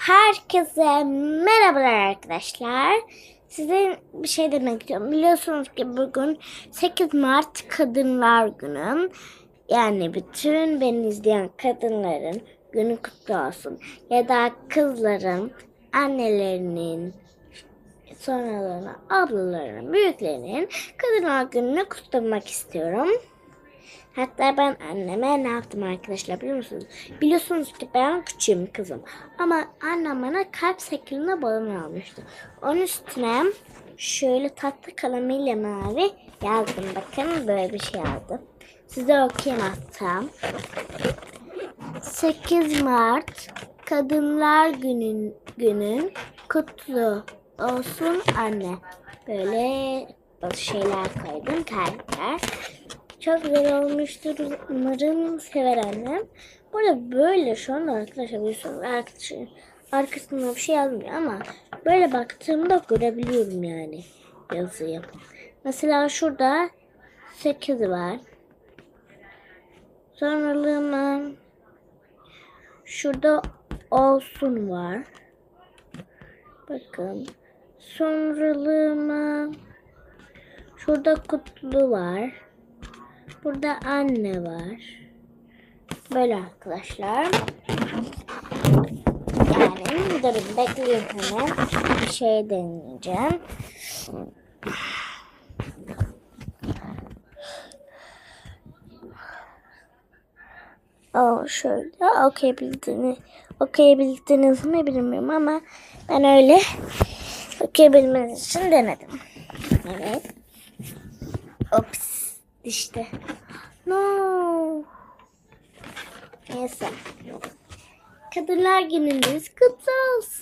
Herkese merhabalar arkadaşlar. Size bir şey demek istiyorum. Biliyorsunuz ki bugün 8 Mart Kadınlar Günü. Yani bütün beni izleyen kadınların günü kutlu olsun. Ya da kızların, annelerinin, sonralarına, ablalarının, büyüklerinin Kadınlar Günü'nü kutlamak istiyorum. Hatta ben anneme ne yaptım arkadaşlar biliyor musunuz? Biliyorsunuz ki ben küçüğüm kızım. Ama annem bana kalp şeklinde balon almıştı. Onun üstüne şöyle tatlı kalemiyle mavi yazdım. Bakın böyle bir şey yazdım. Size okuyayım hatta. 8 Mart Kadınlar Günün günün kutlu olsun anne. Böyle şeyler koydum kalpler. Çok güzel olmuştur. Umarım sever annem. Burada böyle şu anda arkadaşlar bir sürü arkadaşım arkasında bir şey yazmıyor ama böyle baktığımda görebiliyorum yani yazıyı. Mesela şurada 8 var. Sonralığıma şurada olsun var. Bakın. Sonralığıma şurada kutlu var. Burada anne var. Böyle arkadaşlar. Yani durun bekleyin hemen. Bir şey deneyeceğim. Aa, şöyle okuyabildiniz, okuyabildiniz mi bilmiyorum ama ben öyle okuyabilmeniz için denedim. Evet. Ops. İşte. No. Neyse. Kadınlar gününüz kutlu olsun.